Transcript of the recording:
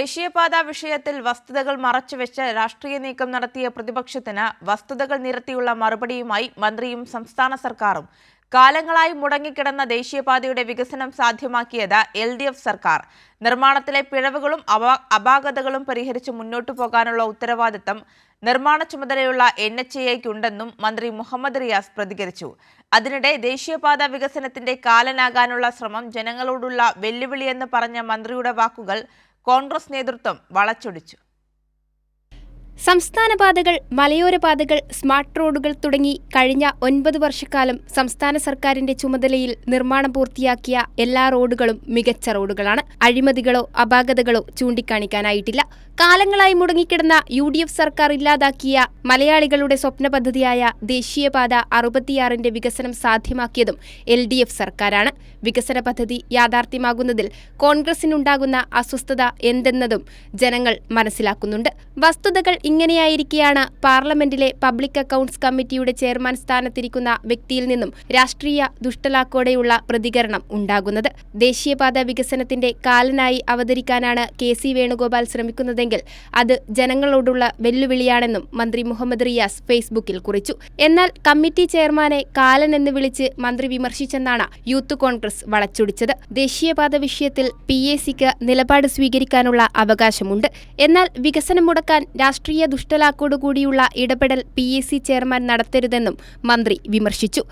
ദേശീയപാത വിഷയത്തിൽ വസ്തുതകൾ മറച്ചുവെച്ച് രാഷ്ട്രീയ നീക്കം നടത്തിയ പ്രതിപക്ഷത്തിന് വസ്തുതകൾ നിരത്തിയുള്ള മറുപടിയുമായി മന്ത്രിയും സംസ്ഥാന സർക്കാരും കാലങ്ങളായി മുടങ്ങിക്കിടന്ന ദേശീയപാതയുടെ വികസനം സാധ്യമാക്കിയത് എൽ ഡി എഫ് സർക്കാർ. നിർമ്മാണത്തിലെ പിഴവുകളും അപാ അപാകതകളും പരിഹരിച്ച് മുന്നോട്ടു പോകാനുള്ള ഉത്തരവാദിത്തം നിർമ്മാണ ചുമതലയുള്ള എൻ എച്ച് എക്കുണ്ടെന്നും മന്ത്രി മുഹമ്മദ് റിയാസ് പ്രതികരിച്ചു. അതിനിടെ ദേശീയപാത വികസനത്തിന്റെ കാലനാകാനുള്ള ശ്രമം ജനങ്ങളോടുള്ള വെല്ലുവിളിയെന്ന് പറഞ്ഞ മന്ത്രിയുടെ വാക്കുകൾ കോൺഗ്രസ് നേതൃത്വം വളച്ചൊടിച്ചു സംസ്ഥാന പാതകൾ മലയോര പാതകൾ സ്മാർട്ട് റോഡുകൾ തുടങ്ങി കഴിഞ്ഞ ഒൻപത് വർഷക്കാലം സംസ്ഥാന സർക്കാരിന്റെ ചുമതലയിൽ നിർമ്മാണം പൂർത്തിയാക്കിയ എല്ലാ റോഡുകളും മികച്ച റോഡുകളാണ്. അഴിമതികളോ അപാകതകളോ ചൂണ്ടിക്കാണിക്കാനായിട്ടില്ല. കാലങ്ങളായി മുടങ്ങിക്കിടന്ന യു ഡി എഫ് സർക്കാർ ഇല്ലാതാക്കിയ മലയാളികളുടെ സ്വപ്ന പദ്ധതിയായ ദേശീയപാത അറുപത്തിയാറിന്റെ വികസനം സാധ്യമാക്കിയതും എൽ ഡി എഫ് സർക്കാരാണ്. വികസന പദ്ധതി യാഥാർത്ഥ്യമാകുന്നതിൽ കോൺഗ്രസിനുണ്ടാകുന്ന അസ്വസ്ഥത എന്തെന്നതും ജനങ്ങൾ മനസ്സിലാക്കുന്നുണ്ട്. വസ്തുതകൾ ഇങ്ങനെയായിരിക്കെയാണ് പാർലമെന്റിലെ പബ്ലിക് അക്കൌണ്ട്സ് കമ്മിറ്റിയുടെ ചെയർമാൻ സ്ഥാനത്തിരിക്കുന്ന വ്യക്തിയിൽ നിന്നും രാഷ്ട്രീയ ദുഷ്ടലാക്കോടെയുള്ള പ്രതികരണം ഉണ്ടാകുന്നത്. ദേശീയപാത വികസനത്തിന്റെ കാലനായി അവതരിക്കാനാണ് കെ സി വേണുഗോപാൽ ശ്രമിക്കുന്നതെങ്കിൽ അത് ജനങ്ങളോടുള്ള വെല്ലുവിളിയാണെന്നും മന്ത്രി മുഹമ്മദ് റിയാസ് ഫേസ്ബുക്കിൽ കുറിച്ചു. എന്നാൽ കമ്മിറ്റി ചെയർമാനെ കാലൻ എന്ന് വിളിച്ച് മന്ത്രി വിമർശിച്ചെന്നാണ് യൂത്ത് കോൺഗ്രസ് വളച്ചൊടിച്ചത്. ദേശീയപാത വിഷയത്തിൽ പി എ സിക്ക് നിലപാട് സ്വീകരിക്കാനുള്ള അവകാശമുണ്ട്. എന്നാൽ വികസനം മുടക്കാൻ രാഷ്ട്രീയ ദുഷ്ടലാക്കോടുകൂടിയുള്ള ഇടപെടൽ പി എ സി ചെയർമാൻ നടത്തരുതെന്നും മന്ത്രി വിമർശിച്ചു